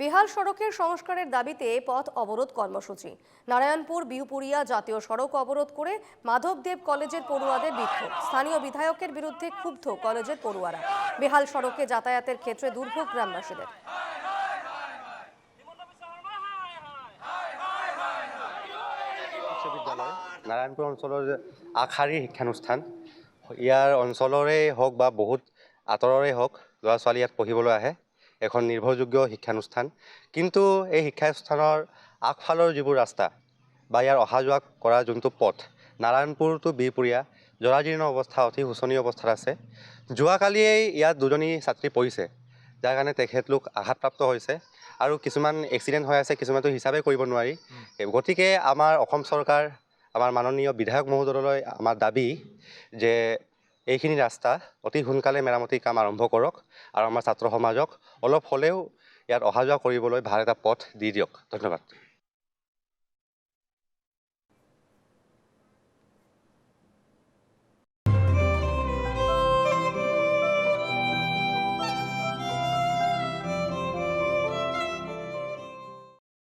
বেহাল সড়কের সংস্কারের দাবিতে পথ অবরোধ কর্মসূচি। নারায়ণপুর বিউপুরিয়া জাতীয় সড়ক অবরোধ করে মাধবদেব কলেজের পড়ুয়াদের বিক্ষোভ। স্থানীয় বিধায়কের বিরুদ্ধে ক্ষুব্ধ কলেজের পড়ুয়ারা। বেহাল সড়কে যাতায়াতের ক্ষেত্রে দুর্ভোগ গ্রামবাসীদের। বিশ্ববিদ্যালয় নাৰায়ণপুৰ অঞ্চলৰ শিক্ষানুষ্ঠান, ইয়াৰ অঞ্চলৰে হওক বা বহুত আঁতৰৰে হওক ল'ৰা ছোৱালী ইয়াত পঢ়িবলৈ আহে। এখন নিৰ্ভৰযোগ্য শিক্ষানুষ্ঠান। কিন্তু এই শিক্ষানুষ্ঠানৰ আগফালৰ যিবোৰ ৰাস্তা বা ইয়াৰ অহা যোৱা কৰা যোনটো পথ নাৰায়ণপুৰ টু বিহপুৰীয়া জৰাজীৰ্ণ অৱস্থা অতি শোচনীয় অৱস্থাত আছে। যোৱাকালিয়েই ইয়াত দুজনী ছাত্ৰী পৰিছে যাৰ কাৰণে তেখেতলোক আঘাতপ্ৰাপ্ত হৈছে আৰু কিছুমান এক্সিডেণ্ট হৈ আছে কিছুমানটো হিচাপে কৰিব নোৱাৰি। গতিকে আমাৰ অসম চৰকাৰ আমাৰ মাননীয় বিধায়ক মহোদয়লৈ আমাৰ দাবী যে এইখিনি ৰাস্তা অতি সোনকালে মেৰামতিৰ কাম আৰম্ভ কৰক আৰু আমাৰ ছাত্ৰ সমাজক অলপ হ'লেও ইয়াত অহা যোৱা কৰিবলৈ ভাল এটা পথ দি দিয়ক। ধন্যবাদ।